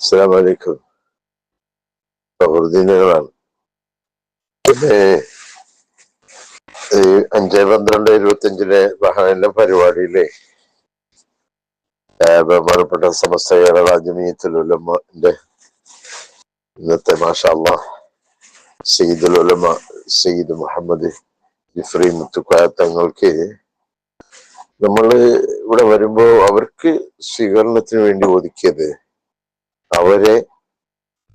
അസ്സാം വലൈക്കും സഹൃദീനുകളാണ് പിന്നെ ഈ അഞ്ച് പന്ത്രണ്ട് ഇരുപത്തിയഞ്ചിലെ ബഹ്റൈനിലെ പരിപാടിയിലെ ബഹുമാനപ്പെട്ട സമസ്ത കേരള ജമീയത്തുലമന്റെ ഇന്നത്തെ മാഷാല്ല സയ്യിദുൽ ഉലമ സയ്യിദ് മുഹമ്മദ് ജിഫ്രി മുത്തുക്കായ തങ്ങൾക്ക് നമ്മൾ ഇവിടെ വരുമ്പോൾ അവർക്ക് സ്വീകരണത്തിന് വേണ്ടി ഒതുക്കിയത് അവരെ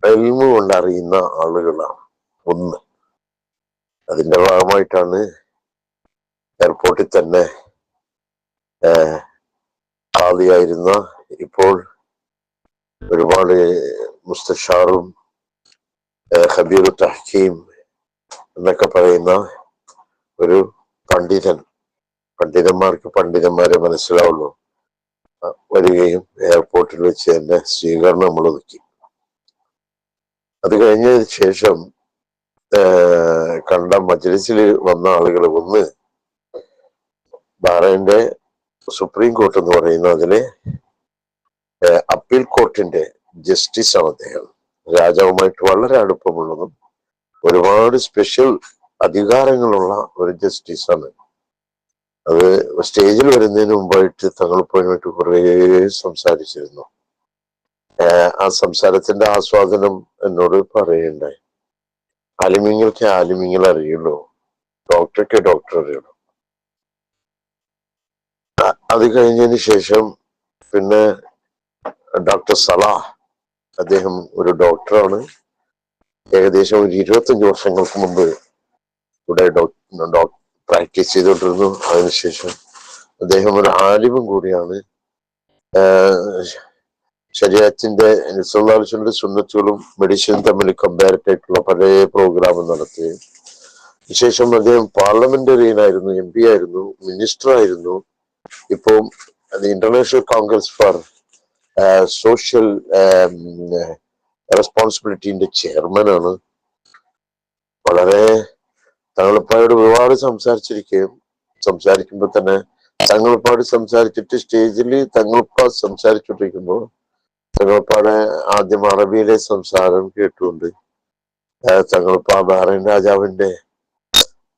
എൽമ കൊണ്ടറിയുന്ന ആളുകളാണ് ഒന്ന്. അതിന്റെ ഭാഗമായിട്ടാണ് എയർപോർട്ടിൽ തന്നെ ഏഹ്, ഇപ്പോൾ ഒരുപാട് മുസ്തഷാറും ഹബീർ തഹ്കീം എന്നൊക്കെ പറയുന്ന ഒരു പണ്ഡിതൻ. പണ്ഡിതന്മാർക്ക് പണ്ഡിതന്മാരെ മനസ്സിലാവുള്ളൂ. വരികയും എയർപോർട്ടിൽ വെച്ച് തന്നെ സ്വീകരണം നമ്മൾ ഒതുക്കി അത് കഴിഞ്ഞതിന് ശേഷം കണ്ട മജ്ലിസിൽ വന്ന ആളുകൾ ഒന്ന് ബഹ്റൈന്റെ സുപ്രീം കോർട്ട് എന്ന് പറയുന്ന അതിലെ അപ്പീൽ കോർട്ടിന്റെ ജസ്റ്റിസ് ആണ് അദ്ദേഹം. രാജാവുമായിട്ട് വളരെ അടുപ്പമുള്ളതും ഒരുപാട് സ്പെഷ്യൽ അധികാരങ്ങളുള്ള ഒരു ജസ്റ്റിസാണ് അത് സ്റ്റേജിൽ വരുന്നതിന് മുമ്പായിട്ട് തങ്ങളിപ്പോയിട്ട് കുറേ സംസാരിച്ചിരുന്നു. ആ സംസാരത്തിന്റെ ആസ്വാദനം എന്നോട് പറയുണ്ടായി ആലിമ്യങ്ങൾക്ക് ആലിമ്യങ്ങൾ അറിയുള്ളൂ. ഡോക്ടർക്ക് ഡോക്ടർ അറിയുള്ളൂ. അത് കഴിഞ്ഞതിന് ശേഷം പിന്നെ ഡോക്ടർ സലാഹ് അദ്ദേഹം ഒരു ഡോക്ടറാണ്. ഏകദേശം ഒരു ഇരുപത്തഞ്ച് വർഷങ്ങൾക്ക് മുമ്പ് ഇവിടെ ഡോക്ടർ പ്രാക്ടീസ് ചെയ്തുകൊണ്ടിരുന്നു അതിനുശേഷം അദ്ദേഹം ഒരു ആലിമും കൂടിയാണ്. ശരീരത്തിന്റെ നിസ്വലാലിസിന്റെ സുന്നത്തുകളും മെഡിസിനും തമ്മിൽ കമ്പാരിറ്റ് ആയിട്ടുള്ള പല പ്രോഗ്രാമും നടത്തുകയും വിശേഷം അദ്ദേഹം പാർലമെന്ററിയനായിരുന്നു എം പി ആയിരുന്നു മിനിസ്റ്റർ ആയിരുന്നു. ഇപ്പോൾ ഇന്റർനാഷണൽ കോൺഗ്രസ് ഫോർ സോഷ്യൽ റെസ്പോൺസിബിലിറ്റിന്റെ ചെയർമാനാണ്. വളരെ തങ്ങളിപ്പായോട് ഒരുപാട് സംസാരിച്ചിരിക്കുകയും സംസാരിക്കുമ്പോൾ തന്നെ തങ്ങളപ്പാട് സംസാരിച്ചിട്ട് സ്റ്റേജിൽ തങ്ങളപ്പ സംസാരിച്ചുകൊണ്ടിരിക്കുമ്പോൾ തങ്ങളപ്പാടെ ആദ്യം അറബിയിലെ സംസാരം കേട്ടുകൊണ്ട് തങ്ങളപ്പ ബഹ്റൈൻ രാജാവിന്റെ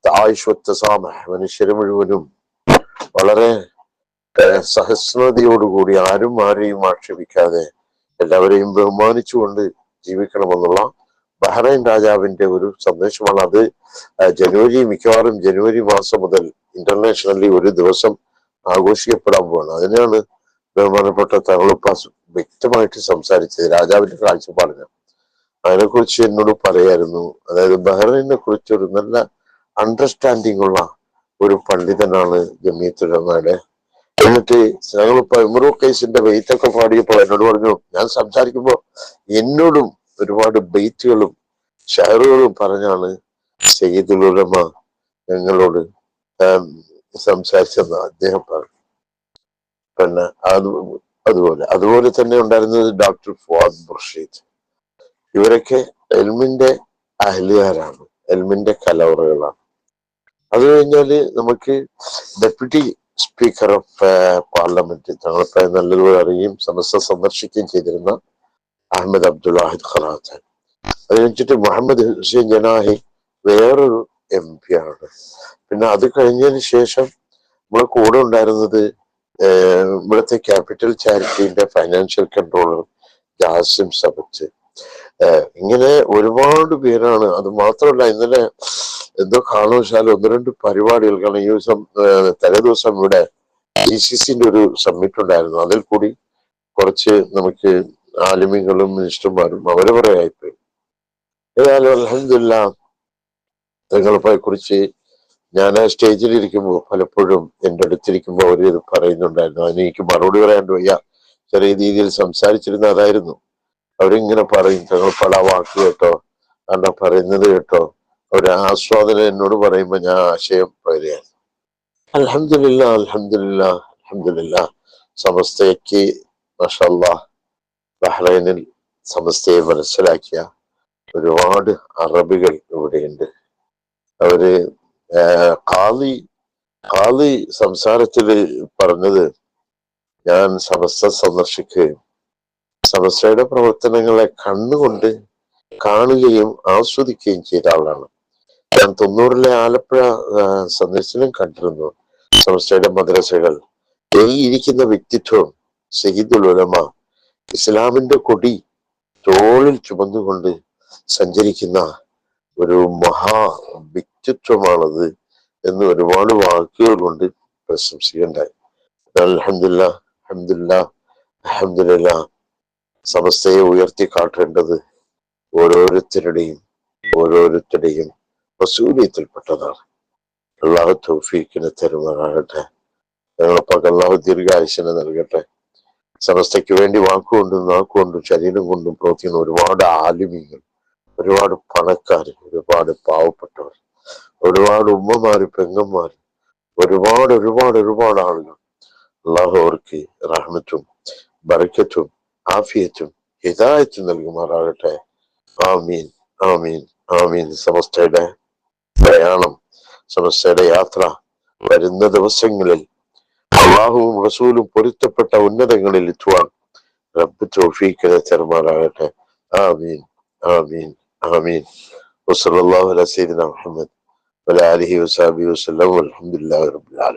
ആയുഷ്വത്ത സാമ മനുഷ്യര് മുഴുവനും വളരെ സഹസ്രതയോടുകൂടി ആരും ആരെയും ആക്ഷേപിക്കാതെ എല്ലാവരെയും ബഹുമാനിച്ചുകൊണ്ട് ജീവിക്കണമെന്നുള്ള ബഹ്റൈൻ രാജാവിന്റെ ഒരു സന്ദേശമാണ് അത് ജനുവരി മിക്കവാറും ജനുവരി മാസം മുതൽ ഇന്റർനാഷണലി ഒരു ദിവസം ആഘോഷിക്കപ്പെടാൻ പോവാണ്. അതിനാണ് ബഹുമാനപ്പെട്ട തങ്ങളുപ്പ വ്യക്തമായിട്ട് സംസാരിച്ചത് രാജാവിന്റെ കാഴ്ചപ്പാടിന്. അതിനെക്കുറിച്ച് എന്നോട് പറയായിരുന്നു അതായത് ബഹ്റൈനെ കുറിച്ച് ഒരു നല്ല അണ്ടർസ്റ്റാൻഡിംഗ് ഉള്ള ഒരു പണ്ഡിതനാണ് ജമീത്തുലമയുടെ എന്നിട്ട് ഞങ്ങളിപ്പോ എമറോ കേസിന്റെ ബെയ്ത്ത് പാടിയപ്പോ എന്നോട് പറഞ്ഞു ഞാൻ സംസാരിക്കുമ്പോ എന്നോടും ഒരുപാട് ബൈറ്റുകളും ഷെയറുകളും പറഞ്ഞാണ് സയ്യിദുൽ ഞങ്ങളോട് സംസാരിച്ചെന്ന് അദ്ദേഹം പറഞ്ഞു. പിന്നെ അത് അതുപോലെ അതുപോലെ തന്നെ ഉണ്ടായിരുന്നത് ഡോക്ടർ ഫുവാദ് ബുർഷീദ് ഇവരൊക്കെ എൽമിന്റെ അഹലിയാരാണ് എൽമിന്റെ കലവറകളാണ്. അത് കഴിഞ്ഞാൽ നമുക്ക് ഡെപ്യൂട്ടി സ്പീക്കർ ഓഫ് പാർലമെന്റ് തങ്ങളെ നല്ലതുപോലെ അറിയുകയും സമസ്ത സന്ദർശിക്കുകയും ചെയ്തിരുന്ന അഹമ്മദ് അബ്ദുല്ലാഹിദ് ഖലാത്തൻ. അത് കഴിഞ്ഞിട്ട് മുഹമ്മദ് ഹുസൈൻ ജനാഹി വേറൊരു എം പി ആണ്. പിന്നെ അത് കഴിഞ്ഞതിന് ശേഷം നമ്മളെ കൂടെ ഉണ്ടായിരുന്നത് ഇവിടുത്തെ ക്യാപിറ്റൽ ചാരിറ്റിന്റെ ഫൈനാൻഷ്യൽ കൺട്രോളർ ജാസിം ഏഹ്, ഇങ്ങനെ ഒരുപാട് പേരാണ്. അത് മാത്രമല്ല ഇന്നലെ എന്തോ കാരണവശാലും ഒന്ന് രണ്ട് പരിപാടികൾ കാരണം ഈ ദിവസം തലേ ദിവസം ഇവിടെ ഡി സി സിന്റെ ഒരു സമ്മിറ്റ് ഉണ്ടായിരുന്നു. അതിൽ കൂടി കുറച്ച് നമുക്ക് ആലിമികളും മിനിസ്റ്റർമാരും അവരെ പറയായിപ്പോയി ഏതായാലും അലഹമില്ല തങ്ങളെ കുറിച്ച് ഞാൻ ആ സ്റ്റേജിൽ ഇരിക്കുമ്പോൾ പലപ്പോഴും എന്റെ അടുത്തിരിക്കുമ്പോൾ അവർ ഇത് പറയുന്നുണ്ടായിരുന്നു. അതിന് എനിക്ക് മറുപടി പറയാണ്ട് വയ്യ. ചെറിയ രീതിയിൽ സംസാരിച്ചിരുന്ന അതായിരുന്നു. അവരിങ്ങനെ പറയും തങ്ങൾ പല വാക്ക് കേട്ടോ അല്ല പറയുന്നത് കേട്ടോ. അവരെ ആസ്വാദനം എന്നോട് പറയുമ്പോൾ ഞാൻ ആശയം പറയുകയാണ്. അലഹമില്ല അലഹമില്ല അലഹമില്ല സമസ്തയ്ക്ക് മഷല്ല ബഹ്റൈനിൽ സമസ്തയെ മനസ്സിലാക്കിയ ഒരുപാട് അറബികൾ ഇവിടെയുണ്ട്. അവർ കാലി കാലി സംസാരത്തിൽ പറഞ്ഞത് ഞാൻ സമസ്ത സന്ദർശിക്കുകയും സമസ്തയുടെ പ്രവർത്തനങ്ങളെ കണ്ണുകൊണ്ട് കാണുകയും ആസ്വദിക്കുകയും ചെയ്ത ആളാണ്. ഞാൻ തൊണ്ണൂറിലെ ആലപ്പുഴ സന്ദർശനം കണ്ടിരുന്നു. സമസ്തയുടെ മദ്രസകൾ ഇരിക്കുന്ന വ്യക്തിത്വം സഹിദുൽ ഉലമ ഇസ്ലാമിന്റെ കൊടി തോളിൽ ചുമന്നുകൊണ്ട് സഞ്ചരിക്കുന്ന ഒരു മഹാ വ്യക്തിത്വമാണത് എന്ന് ഒരുപാട് വാക്കുകൾ കൊണ്ട് പ്രശംസിക്കണ്ടായി അലഹമില്ല അഹമ്മദില്ല അഹമ്മദില്ല സമസ്തയെ ഉയർത്തി കാട്ടേണ്ടത് ഓരോരുത്തരുടെയും ഓരോരുത്തരുടെയും വസൂലിയത്തിൽപ്പെട്ടതാണ് അള്ളാഹു തൗഫീഖിനെ തരുമാറാകട്ടെ. ഞങ്ങളൊക്കെ അള്ളാഹു ദീർഘായുസിനെ നൽകട്ടെ. സമസ്തയ്ക്ക് വേണ്ടി വാക്കുകൊണ്ടും നാക്കുകൊണ്ടും ശരീരം കൊണ്ടും പ്രവർത്തിക്കുന്ന ഒരുപാട് ആലിമ്യങ്ങൾ ഒരുപാട് പണക്കാർ ഒരുപാട് പാവപ്പെട്ടവർ ഒരുപാട് ഉമ്മമാര് പെങ്ങന്മാര് ഒരുപാട് ഒരുപാട് ഒരുപാട് ആളുകൾ. അള്ളാഹു അവർക്ക് റഹ്മത്തും ബറക്കത്തും ആഫിയത്തും ഹിതായത്തും നൽകുമാറാകട്ടെ. ആമീൻ ആമീൻ ആമീൻ. സമസ്തയുടെ പ്രയാണം സമസ്തയുടെ യാത്ര വരുന്ന ദിവസങ്ങളിൽ അള്ളാഹുവും റസൂലും പൊരുത്തപ്പെട്ട ഉന്നതങ്ങളിൽ എത്തുവാൻ റബ്ബ് തോഫീക്കിനെ തെരുമാറാകട്ടെ. ആമീൻ ആമീൻ ആമീൻ. വസല്ലല്ലാഹു അലാ സയ്യിദിന മുഹമ്മദ് വസഹബിഹി വസല്ലം വൽഹംദുലില്ലാഹി റബ്ബിൽ ആലമീൻ.